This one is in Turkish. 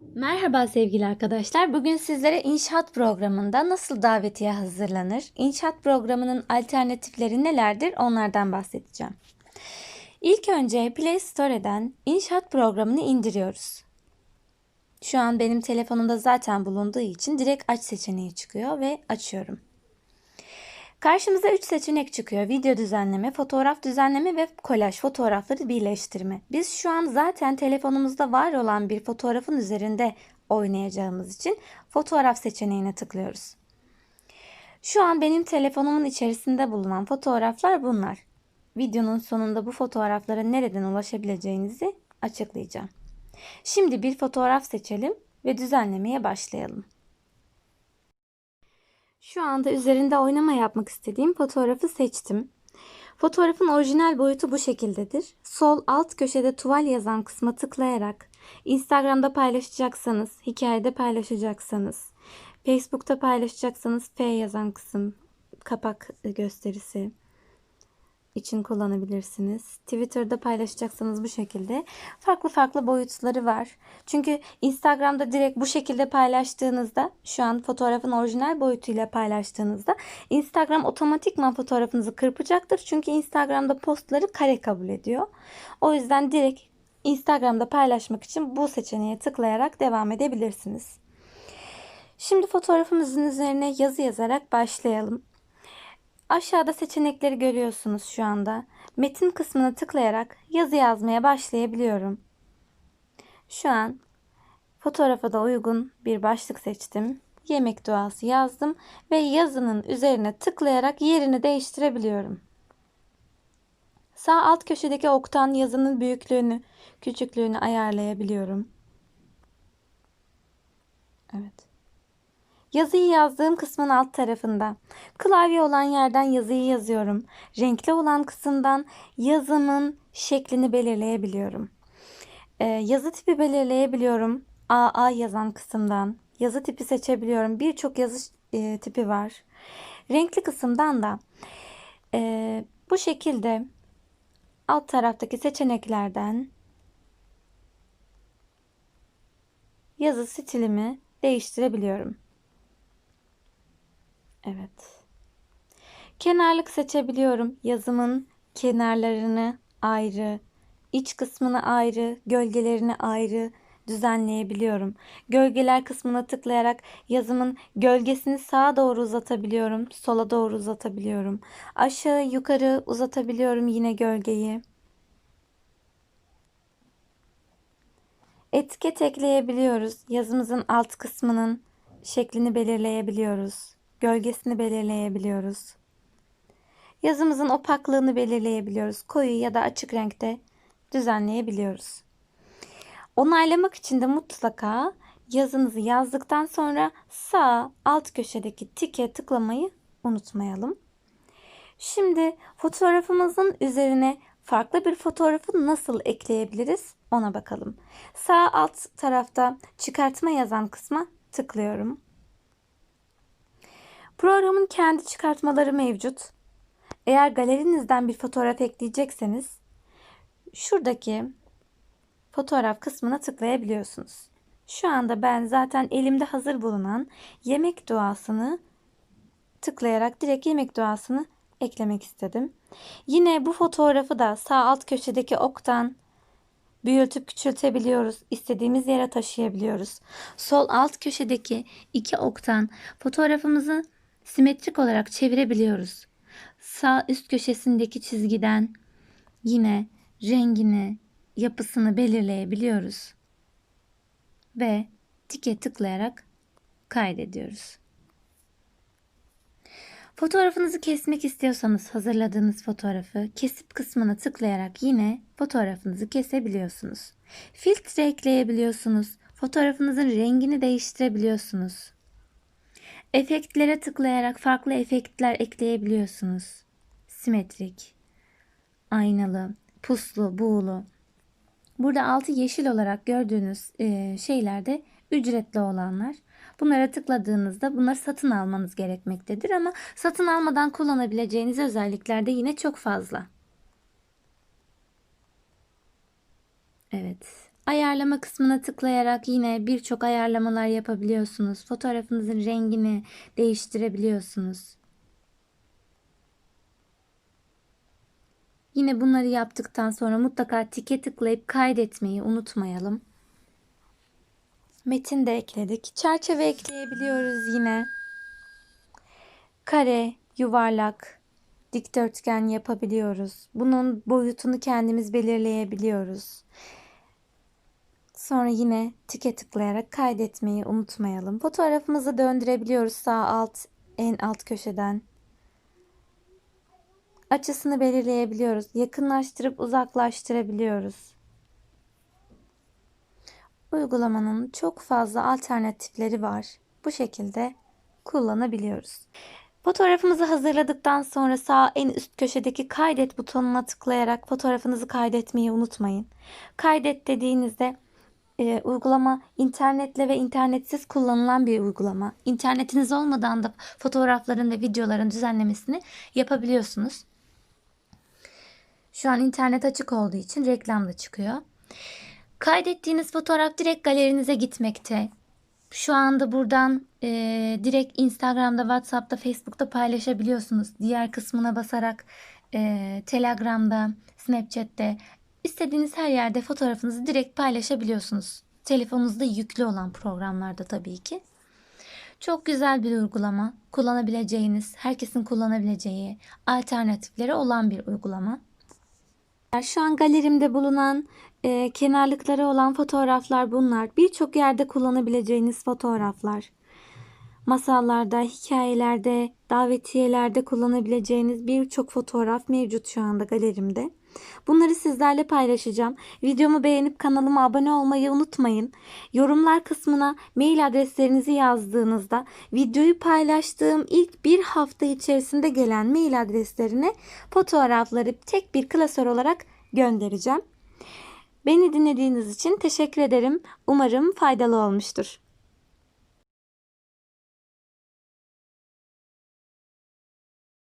Merhaba sevgili arkadaşlar. Bugün sizlere inşaat programında nasıl davetiye hazırlanır, inşaat programının alternatifleri nelerdir onlardan bahsedeceğim. İlk önce Play Store'den inşaat programını indiriyoruz. Şu an benim telefonumda zaten bulunduğu için direkt aç seçeneği çıkıyor ve açıyorum. Karşımıza 3 seçenek çıkıyor. Video düzenleme, fotoğraf düzenleme ve kolaj fotoğrafları birleştirme. Biz şu an zaten telefonumuzda var olan bir fotoğrafın üzerinde oynayacağımız için fotoğraf seçeneğine tıklıyoruz. Şu an benim telefonumun içerisinde bulunan fotoğraflar bunlar. Videonun sonunda bu fotoğraflara nereden ulaşabileceğinizi açıklayacağım. Şimdi bir fotoğraf seçelim ve düzenlemeye başlayalım. Şu anda üzerinde oynama yapmak istediğim fotoğrafı seçtim. Fotoğrafın orijinal boyutu bu şekildedir. Sol alt köşede tuval yazan kısma tıklayarak Instagram'da paylaşacaksanız, hikayede paylaşacaksanız, Facebook'ta paylaşacaksanız F yazan kısım kapak gösterisi için kullanabilirsiniz. Twitter'da paylaşacaksanız bu şekilde. Farklı farklı boyutları var. Çünkü Instagram'da direkt bu şekilde paylaştığınızda şu an fotoğrafın orijinal boyutuyla paylaştığınızda Instagram otomatikman fotoğrafınızı kırpacaktır. Çünkü Instagram'da postları kare kabul ediyor. O yüzden direkt Instagram'da paylaşmak için bu seçeneğe tıklayarak devam edebilirsiniz. Şimdi fotoğrafımızın üzerine yazı yazarak başlayalım. Aşağıda seçenekleri görüyorsunuz şu anda. Metin kısmına tıklayarak yazı yazmaya başlayabiliyorum. Şu an fotoğrafa da uygun bir başlık seçtim. Yemek duası yazdım ve yazının üzerine tıklayarak yerini değiştirebiliyorum. Sağ alt köşedeki oktan yazının büyüklüğünü, küçüklüğünü ayarlayabiliyorum. Evet. Yazıyı yazdığım kısmın alt tarafında. Klavye olan yerden yazıyı yazıyorum. Renkli olan kısımdan yazımın şeklini belirleyebiliyorum. Ee, yazı tipi belirleyebiliyorum. AA yazan kısımdan. Yazı tipi seçebiliyorum. Birçok yazı e, tipi var. Renkli kısımdan da e, bu şekilde alt taraftaki seçeneklerden yazı stilimi değiştirebiliyorum. Evet. Kenarlık seçebiliyorum. Yazımın kenarlarını ayrı, iç kısmını ayrı, gölgelerini ayrı düzenleyebiliyorum. Gölgeler kısmına tıklayarak yazımın gölgesini sağa doğru uzatabiliyorum, sola doğru uzatabiliyorum. Aşağı yukarı uzatabiliyorum yine gölgeyi. Etiket ekleyebiliyoruz. Yazımızın alt kısmının şeklini belirleyebiliyoruz gölgesini belirleyebiliyoruz. Yazımızın opaklığını belirleyebiliyoruz. Koyu ya da açık renkte düzenleyebiliyoruz. Onaylamak için de mutlaka yazınızı yazdıktan sonra sağ alt köşedeki tike tıklamayı unutmayalım. Şimdi fotoğrafımızın üzerine farklı bir fotoğrafı nasıl ekleyebiliriz ona bakalım. Sağ alt tarafta çıkartma yazan kısma tıklıyorum. Programın kendi çıkartmaları mevcut. Eğer galerinizden bir fotoğraf ekleyecekseniz şuradaki fotoğraf kısmına tıklayabiliyorsunuz. Şu anda ben zaten elimde hazır bulunan yemek duasını tıklayarak direkt yemek duasını eklemek istedim. Yine bu fotoğrafı da sağ alt köşedeki oktan büyütüp küçültebiliyoruz. İstediğimiz yere taşıyabiliyoruz. Sol alt köşedeki iki oktan fotoğrafımızı simetrik olarak çevirebiliyoruz. Sağ üst köşesindeki çizgiden yine rengini, yapısını belirleyebiliyoruz. Ve tike tıklayarak kaydediyoruz. Fotoğrafınızı kesmek istiyorsanız hazırladığınız fotoğrafı kesip kısmına tıklayarak yine fotoğrafınızı kesebiliyorsunuz. Filtre ekleyebiliyorsunuz. Fotoğrafınızın rengini değiştirebiliyorsunuz. Efektlere tıklayarak farklı efektler ekleyebiliyorsunuz. Simetrik, aynalı, puslu, buğulu. Burada altı yeşil olarak gördüğünüz e, şeylerde ücretli olanlar. Bunlara tıkladığınızda bunları satın almanız gerekmektedir ama satın almadan kullanabileceğiniz özellikler de yine çok fazla. Evet. Ayarlama kısmına tıklayarak yine birçok ayarlamalar yapabiliyorsunuz. Fotoğrafınızın rengini değiştirebiliyorsunuz. Yine bunları yaptıktan sonra mutlaka tike tıklayıp kaydetmeyi unutmayalım. Metin de ekledik. Çerçeve ekleyebiliyoruz yine. Kare, yuvarlak, dikdörtgen yapabiliyoruz. Bunun boyutunu kendimiz belirleyebiliyoruz. Sonra yine tike tıklayarak kaydetmeyi unutmayalım. Fotoğrafımızı döndürebiliyoruz sağ alt en alt köşeden. Açısını belirleyebiliyoruz. Yakınlaştırıp uzaklaştırabiliyoruz. Uygulamanın çok fazla alternatifleri var. Bu şekilde kullanabiliyoruz. Fotoğrafımızı hazırladıktan sonra sağ en üst köşedeki kaydet butonuna tıklayarak fotoğrafınızı kaydetmeyi unutmayın. Kaydet dediğinizde e, uygulama internetle ve internetsiz kullanılan bir uygulama. İnternetiniz olmadan da fotoğrafların ve videoların düzenlemesini yapabiliyorsunuz. Şu an internet açık olduğu için reklam da çıkıyor. Kaydettiğiniz fotoğraf direkt galerinize gitmekte. Şu anda buradan e, direkt Instagram'da, WhatsApp'ta, Facebook'ta paylaşabiliyorsunuz. Diğer kısmına basarak e, Telegram'da, Snapchat'te istediğiniz her yerde fotoğrafınızı direkt paylaşabiliyorsunuz. Telefonunuzda yüklü olan programlarda tabii ki. Çok güzel bir uygulama. Kullanabileceğiniz, herkesin kullanabileceği alternatifleri olan bir uygulama. Şu an galerimde bulunan e, kenarlıkları olan fotoğraflar bunlar. Birçok yerde kullanabileceğiniz fotoğraflar. Masallarda, hikayelerde, davetiyelerde kullanabileceğiniz birçok fotoğraf mevcut şu anda galerimde. Bunları sizlerle paylaşacağım. Videomu beğenip kanalıma abone olmayı unutmayın. Yorumlar kısmına mail adreslerinizi yazdığınızda videoyu paylaştığım ilk bir hafta içerisinde gelen mail adreslerine fotoğrafları tek bir klasör olarak göndereceğim. Beni dinlediğiniz için teşekkür ederim. Umarım faydalı olmuştur.